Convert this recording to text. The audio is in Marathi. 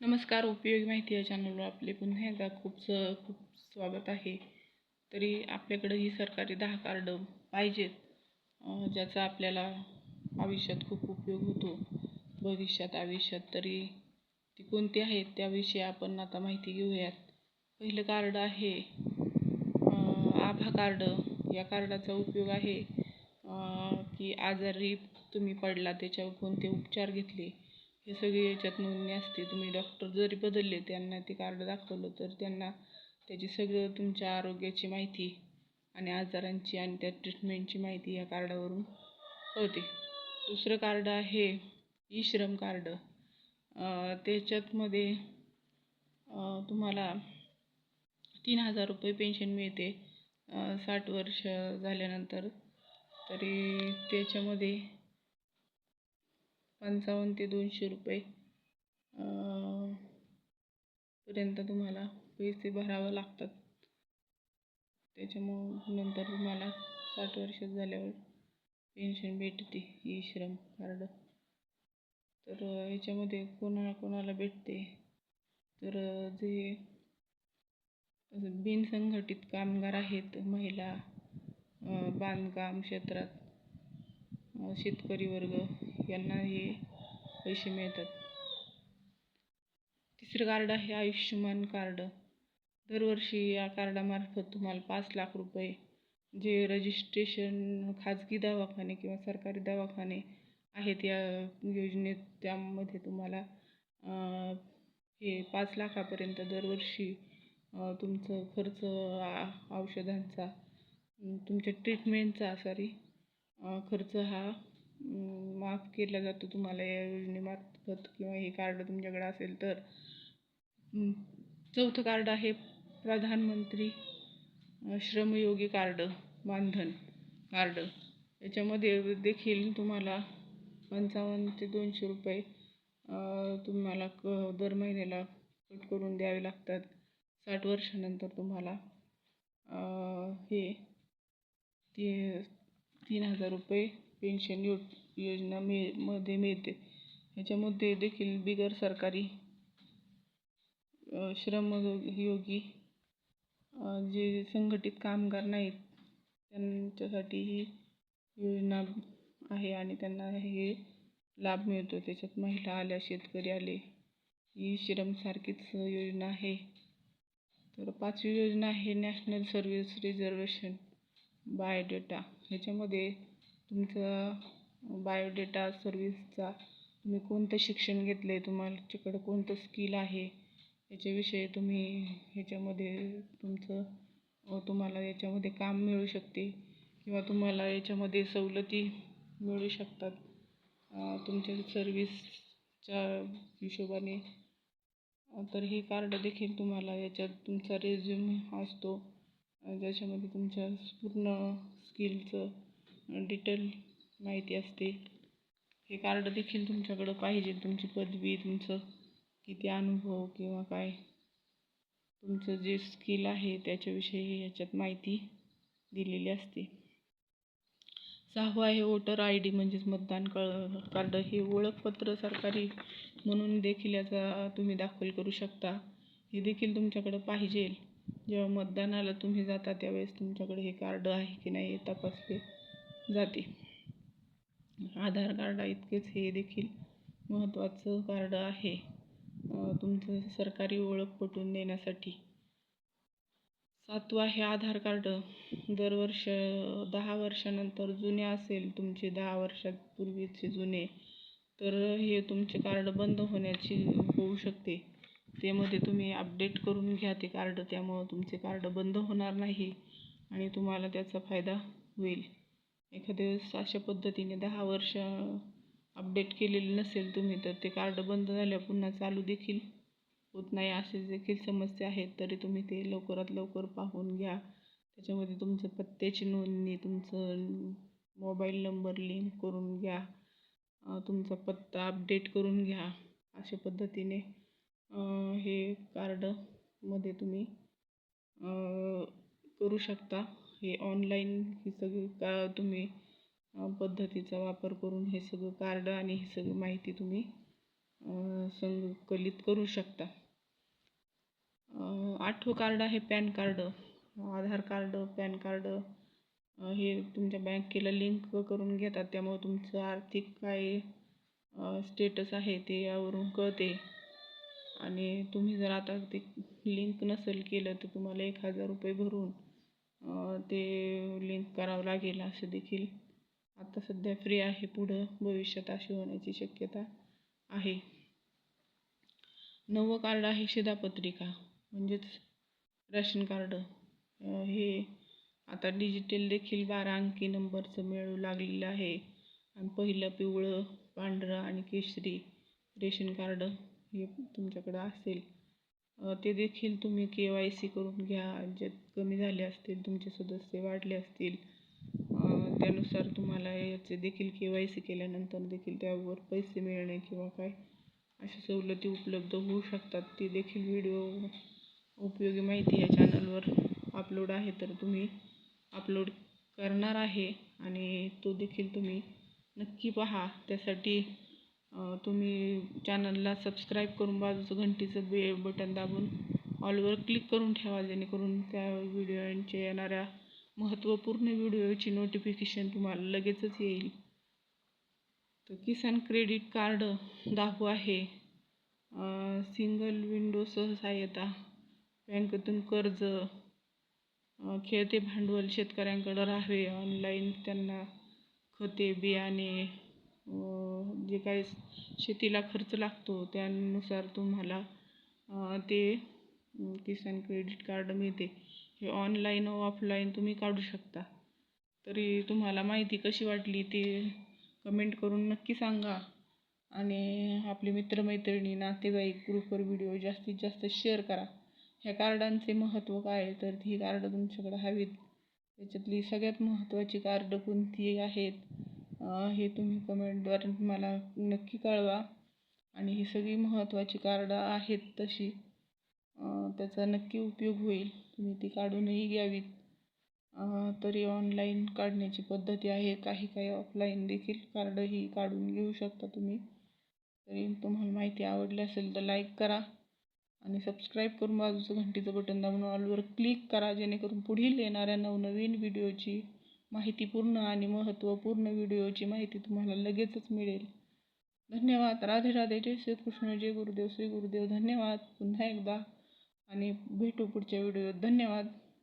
नमस्कार उपयोगी माहिती या चॅनलवर आपले पुन्हा एकदा खूप स खूप स्वागत आहे. तरी आपल्याकडं ही सरकारी दहा कार्ड पाहिजेत ज्याचा आपल्याला आयुष्यात खूप उपयोग होतो. भविष्यात आयुष्यात तरी ती कोणती आहेत त्याविषयी आपण आता माहिती घेऊयात. पहिलं कार्ड आहे आभा कार्ड. या कार्डाचा उपयोग आहे की आजारी तुम्ही पडला त्याच्यावर कोणते उपचार घेतले? हे सगळे याच्यात नोंदणी असते. तुम्ही डॉक्टर जरी बदलले त्यांना ते कार्ड दाखवलं तर त्यांना त्याची सगळं तुमच्या आरोग्याची माहिती आणि आजारांची आणि त्या ट्रीटमेंटची माहिती या कार्डावरून कळते. दुसरं कार्ड आहे ई श्रम कार्ड त्याच्यातमध्ये तुम्हाला तीन हजार रुपये पेन्शन मिळते. साठ वर्ष झाल्यानंतर. तरी त्याच्यामध्ये पंचावन्न ते दोनशे रुपये पर्यंत तुम्हाला पैसे भरावं लागतात. त्याच्यामुळं नंतर तुम्हाला साठ वर्ष झाल्यावर पेन्शन भेटते ई श्रम कार्ड. तर याच्यामध्ये कोणाला कोणाला भेटते? तर जे बिनसंघटित कामगार आहेत महिला बांधकाम क्षेत्रात शेतकरी वर्ग यांना हे पैसे मिळतात. तिसरं कार्ड आहे आयुष्यमान कार्ड दरवर्षी या कार्डामार्फत तुम्हाला पाच लाख रुपये जे रजिस्ट्रेशन खाजगी दवाखाने किंवा सरकारी दवाखाने आहेत या योजनेत त्यामध्ये तुम्हाला हे पाच लाखापर्यंत दरवर्षी तुमचं खर्च औषधांचा तुमच्या ट्रीटमेंटचा सॉरी खर्च हा माफ केला जातो तुम्हाला या योजनेमार्फत किंवा हे कार्ड तुमच्याकडे असेल तर. चौथं कार्ड आहे प्रधानमंत्री श्रमयोगी कार्ड मानधन कार्ड. याच्यामध्ये देखील तुम्हाला पंचावन्न ते दोनशे रुपये तुम्हाला क दर महिन्याला कट करून द्यावे लागतात. साठ वर्षानंतर तुम्हाला हे ती तीन हजार रुपये पेन्शन यो योजना मिळमध्ये मिळते. ह्याच्यामध्ये देखील बिगर सरकारी श्रमयोगी जे संघटित कामगार नाहीत त्यांच्यासाठी ही योजना आहे आणि त्यांना हे लाभ मिळतो. त्याच्यात महिला आल्या शेतकरी आले ही श्रमसारखीच योजना आहे. तर पाचवी योजना आहे नॅशनल सर्व्हिस रिझर्वेशन बायोडेटा ह्याच्यामध्ये तुमचा बायोडेटा सर्व्हिसचा तुम्ही कोणतं शिक्षण घेतलं आहे तुमच्याकडं कोणतं स्किल आहे? याच्याविषयी तुम्ही ह्याच्यामध्ये तुमचं तुम्हाला याच्यामध्ये काम मिळू शकते किंवा तुम्हाला याच्यामध्ये सवलती मिळू शकतात. तुमच्या सर्व्हिसच्या हिशोबाने. तर हे कार्ड देखील तुम्हाला याच्यात तुमचा रेझ्युम असतो. ज्याच्यामध्ये तुमच्या पूर्ण स्किलचं डिटेल माहिती असते. हे कार्ड देखील तुमच्याकडं पाहिजे. तुमची पदवी तुमचं किती अनुभव किंवा काय. तुमचं जे स्किल आहे त्याच्याविषयी याच्यात माहिती दिलेली असते. सहावं आहे वोटर आय डी म्हणजेच मतदान कळ कार्ड. हे ओळखपत्र सरकारी म्हणून देखील याचा तुम्ही दाखल करू शकता. हे देखील तुमच्याकडं पाहिजे. जेव्हा मतदानाला तुम्ही जाता त्यावेळेस तुमच्याकडे हे कार्ड आहे की नाही हे तपासले जाते. आधार कार्ड इतकेच हे देखील महत्त्वाचं कार्ड आहे तुमचं सरकारी ओळख पटवून देण्यासाठी. सातवा आहे आधार कार्ड. दरवर्ष दहा वर्षानंतर जुने असेल तुमचे दहा वर्षापूर्वीचे जुने तर हे तुमचे कार्ड बंद होण्याची होऊ शकते. त्यामध्ये तुम्ही अपडेट करून घ्या ते कार्ड त्यामुळं तुमचे कार्ड बंद होणार नाही आणि तुम्हाला त्याचा फायदा होईल. एखाद्या वेळेस अशा पद्धतीने दहा वर्ष अपडेट केलेले नसेल तुम्ही तर ते कार्ड बंद झाल्यावर पुन्हा चालू देखील होत नाही. असे देखील समस्या आहेत. तरी तुम्ही ते लवकरात लवकर पाहून घ्या. त्याच्यामध्ये तुमचं पत्त्याची नोंदणी तुमचं मोबाईल नंबर लिंक करून घ्या. तुमचा पत्ता अपडेट करून घ्या. अशा पद्धतीने हे कार्डमध्ये तुम्ही करू शकता. हे ऑनलाईन ही सगळी का तुम्ही पद्धतीचा वापर करून हे सगळं कार्ड आणि ही सगळी माहिती तुम्ही संकलित करू शकता. आठवं कार्ड आहे PAN card. Aadhaar card PAN card हे तुमच्या बँकेला लिंक करून घेतात. त्यामुळे तुमचं आर्थिक काय स्टेटस आहे ते यावरून कळते. आणि तुम्ही जर आता ते लिंक नसेल केलं तर तुम्हाला एक हजार रुपये भरून ते लिंक करावं लागेल असं देखील. आता सध्या फ्री आहे पुढं. भविष्यात अशी होण्याची शक्यता आहे. नवं कार्ड आहे शिधापत्रिका. म्हणजेच राशन कार्ड हे आता डिजिटल देखील बारा अंकी नंबरचं मिळू लागलेलं आहे. आणि पहिलं पिवळं पांढरं आणि केशरी रेशन कार्ड हे तुमच्याकडं असेल. ते देखील तुम्ही के वाय सी करून घ्या. जे कमी झाले असतील तुमचे सदस्य वाढले असतील त्यानुसार तुम्हाला याचे देखील के वाय सी केल्यानंतर देखील त्यावर पैसे मिळणे किंवा काय अशा सवलती उपलब्ध होऊ शकतात. ती देखील व्हिडिओ उपयोगी माहिती या चॅनलवर अपलोड आहे तर तुम्ही अपलोड करणार आहे आणि तो देखील तुम्ही नक्की पहा. त्यासाठी तुम्ही चॅनलला सबस्क्राईब करून बाजूचं घंटीचं बे बटन दाबून ऑलवर क्लिक करून ठेवा जेणेकरून त्या व्हिडिओचे येणाऱ्या महत्त्वपूर्ण व्हिडिओची नोटिफिकेशन तुम्हाला लगेचच येईल. तर किसान क्रेडिट कार्ड दाखवू आहे. सिंगल विंडो सहाय्यता बँकेतून कर्ज खेळते भांडवल शेतकऱ्यांकडं राहावे ऑनलाईन त्यांना खते बियाणे जे काही शेतीला खर्च लागतो त्यानुसार तुम्हाला ते किसान क्रेडिट कार्ड मिळते. हे ऑनलाईन व ऑफलाईन तुम्ही काढू शकता. तरी तुम्हाला माहिती कशी वाटली ते कमेंट करून नक्की सांगा. आणि आपले मित्रमैत्रिणी नातेवाईक ग्रुपवर व्हिडिओ जास्तीत जास्त शेअर करा. ह्या कार्डांचे महत्त्व काय आहे? तर ही कार्ड तुमच्याकडे हवीत. त्याच्यातली सगळ्यात महत्त्वाची कार्ड कोणती आहेत? हे तुम्ही कमेंटद्वारे मला नक्की कळवा. आणि ही सगळी महत्त्वाची कार्डं आहेत तशी. त्याचा नक्की उपयोग होईल. तुम्ही ती काढूनही घ्यावीत. तरी ऑनलाईन काढण्याची पद्धती आहे. काही काही ऑफलाईन देखील कार्डही काढून घेऊ शकता तुम्ही. तरी तुम्हाला माहिती आवडली असेल तर लाईक करा. आणि सबस्क्राईब करून बाजूचं घंटीचं बटन दाबून ऑलवर क्लिक करा. जेणेकरून पुढील येणाऱ्या नवनवीन व्हिडिओची माहितीपूर्ण आणि महत्त्वपूर्ण व्हिडिओची माहिती तुम्हाला लगेचच मिळेल. धन्यवाद. राधे राधे. जय श्रीकृष्ण. जय गुरुदेव. श्री गुरुदेव. धन्यवाद. पुन्हा एकदा. आणि भेटू पुढच्या व्हिडिओत. धन्यवाद.